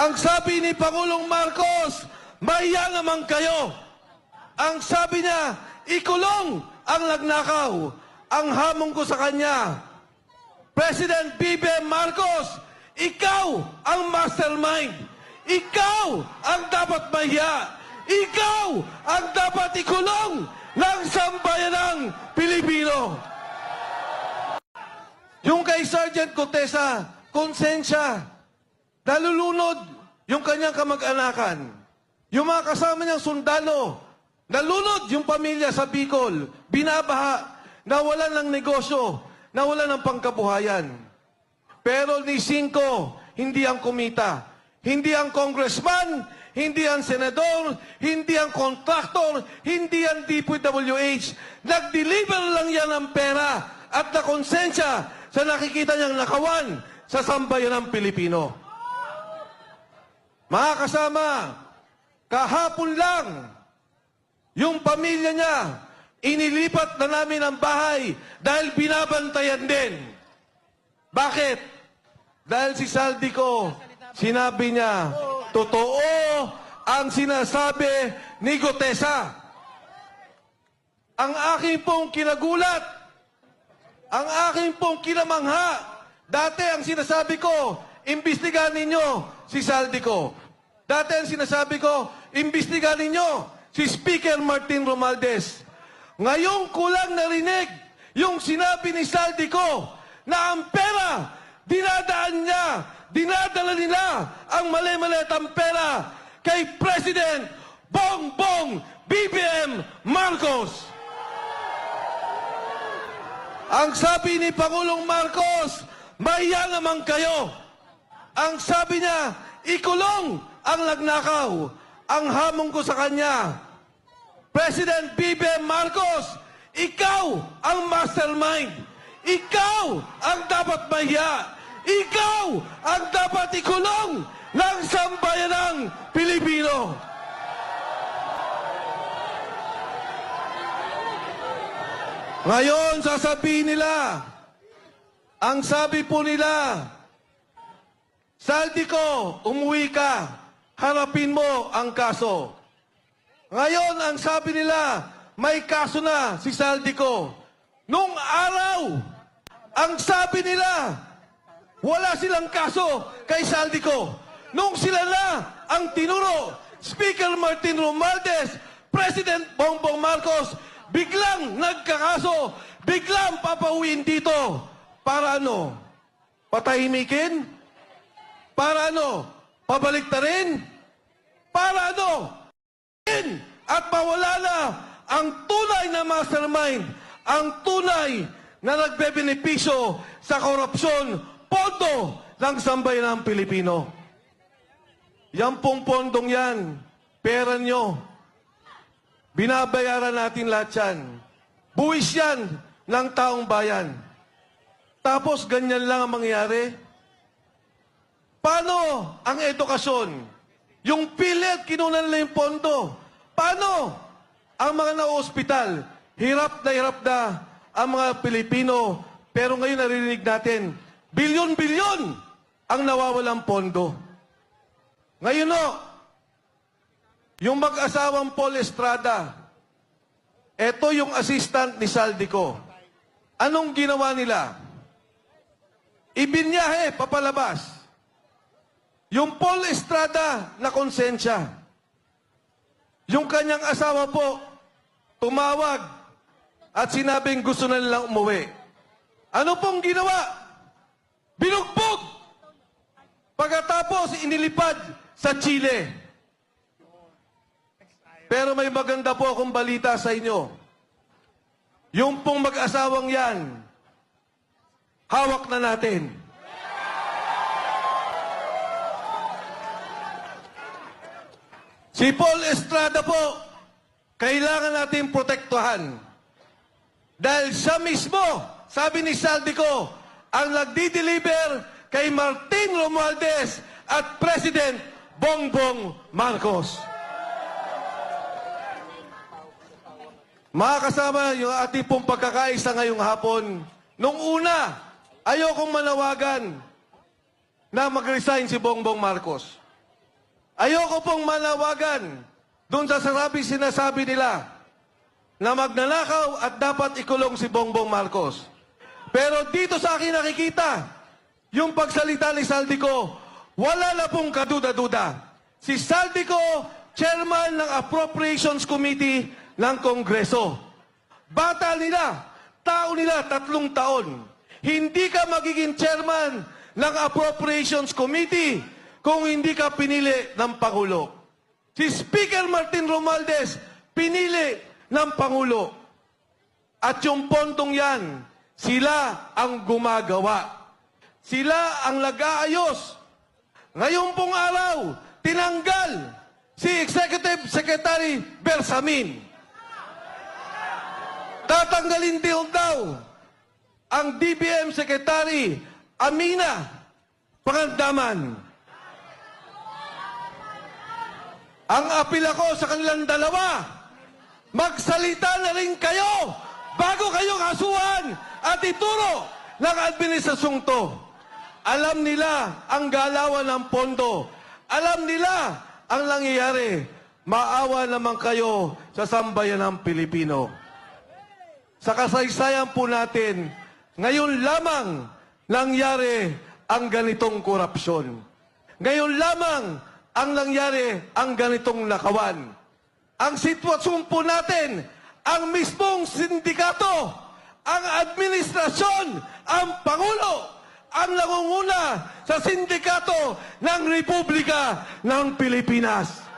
Ang sabi ni Pangulong Marcos, maya naman kayo. Ang sabi niya, ikulong ang nagnakaw. Ang hamon ko sa kanya, President BBM Marcos, ikaw ang mastermind. Ikaw ang dapat mahiya. Ikaw ang dapat ikulong ng sambayanang Pilipino. Yung kay Sergeant Contesa, konsensya. Nalulunod yung kanyang kamag-anakan. Yung mga kasama niyang sundalo. Nalunod yung pamilya sa Bicol. Binabaha. Nawalan ng negosyo. Nawalan ng pangkabuhayan. Pero ni Cinco, hindi ang kumita. Hindi ang congressman, hindi ang senador, hindi ang kontraktor, hindi ang DPWH. Nag-deliver lang yan ng pera at na konsensya sa nakikita niyang nakawan sa sambayan ng Pilipino. Mga kasama, kahapon lang, yung pamilya niya, inilipat na namin ang bahay dahil binabantayan din. Bakit? Dahil si Saldi ko, sinabi niya, totoo ang sinasabi ni Gotesa. Ang aking pong kinagulat, ang aking pong kinamangha, dati ang sinasabi ko, imbestigahan ninyo si Saldi ko. Dati ang sinasabi ko, imbestigahan ninyo si Speaker Martin Romualdez. Ngayong kulang narinig yung sinabi ni Saldi ko na ang pera, dinadaan niya, dinadala nila ang mali-malitang pera kay President Bongbong BBM Marcos. Ang sabi ni Pangulong Marcos, maya naman kayo. Ang sabi niya, ikulong ang nagnakaw. Ang hamon ko sa kanya, President BBM Marcos, ikaw ang mastermind. Ikaw ang dapat mahiya. Ikaw ang dapat ikulong ng sambayanang Pilipino. Ngayon, sasabihin nila, ang sabi po nila, Saldi ko, umuwi ka, harapin mo ang kaso. Ngayon, ang sabi nila, may kaso na si Saldi ko. Nung araw, ang sabi nila, wala silang kaso kay Saldi ko. Nung sila na ang tinuro, Speaker Martin Romualdez, President Bongbong Marcos, biglang nagkakaso, biglang papauwiin dito. Para ano? Patahimikin? Para ano? Pabalik na rin? Para ano? At mawala na ang tunay na mastermind, ang tunay na nagbebenepisyo sa korupsyon, pondo ng sambayan ng Pilipino. Yan pong pondong yan, pera nyo. Binabayaran natin lahat yan. Buwis yan ng taong bayan. Tapos ganyan lang ang mangyayari. Paano ang edukasyon? Yung PhilHealth, kinunan nila yung pondo. Paano ang mga na-hospital? Hirap na hirap na ang mga Pilipino. Pero ngayon narinig natin, bilyon-bilyon ang nawawalang pondo. Ngayon no, yung mag-asawang Paul Estrada, eto yung assistant ni Saldico. Anong ginawa nila? Ibinyahe, papalabas. Yung Paul Estrada na konsensya. Yung kanyang asawa po, tumawag at sinabing gusto na nilang umuwi. Ano pong ginawa? Binugbog! Pagkatapos, inilipad sa Chile. Pero may maganda po akong balita sa inyo. Yung pong mag-asawang yan, hawak na natin. Si Paul Estrada po, kailangan natin protektuhan. Dahil siya mismo, sabi ni Saldico, ang nagdi-deliver kay Martin Romualdez at President Bongbong Marcos. Mga kasama, yung ating pong pagkakaisa ngayong hapon, nung una, ayokong manawagan na mag-resign si Bongbong Marcos. Ayoko pong manawagan doon sa sarabing sinasabi nila na magnanakaw at dapat ikulong si Bongbong Marcos. Pero dito sa akin nakikita, yung pagsalita ni Saldico, wala na pong kaduda-duda. Si Saldico, chairman ng Appropriations Committee ng Kongreso. Bata nila, tao nila, tatlong taon. Hindi ka magiging chairman ng Appropriations Committee kung hindi ka pinili ng Pangulo. Si Speaker Martin Romualdez, pinili ng Pangulo. At yung pontong yan, sila ang gumagawa. Sila ang nag-aayos. Ngayon pong araw, tinanggal si Executive Secretary Bersamin. Tatanggalin din daw ang DBM Secretary Amina Pangandaman. Ang apil ako sa kanilang dalawa, magsalita na rin kayo bago kayo kasuhan at ituro ng administrasyong to. Alam nila ang galawan ng pondo. Alam nila ang nangyayari. Maawa naman kayo sa sambayan ng Pilipino. Sa kasaysayan po natin, ngayon lamang nangyari ang ganitong korupsyon. Ngayon lamang ang nangyari ang ganitong nakawan. Ang sitwasyon po natin, ang mismong sindikato, ang administrasyon, ang Pangulo, ang nangunguna sa sindikato ng Republika ng Pilipinas.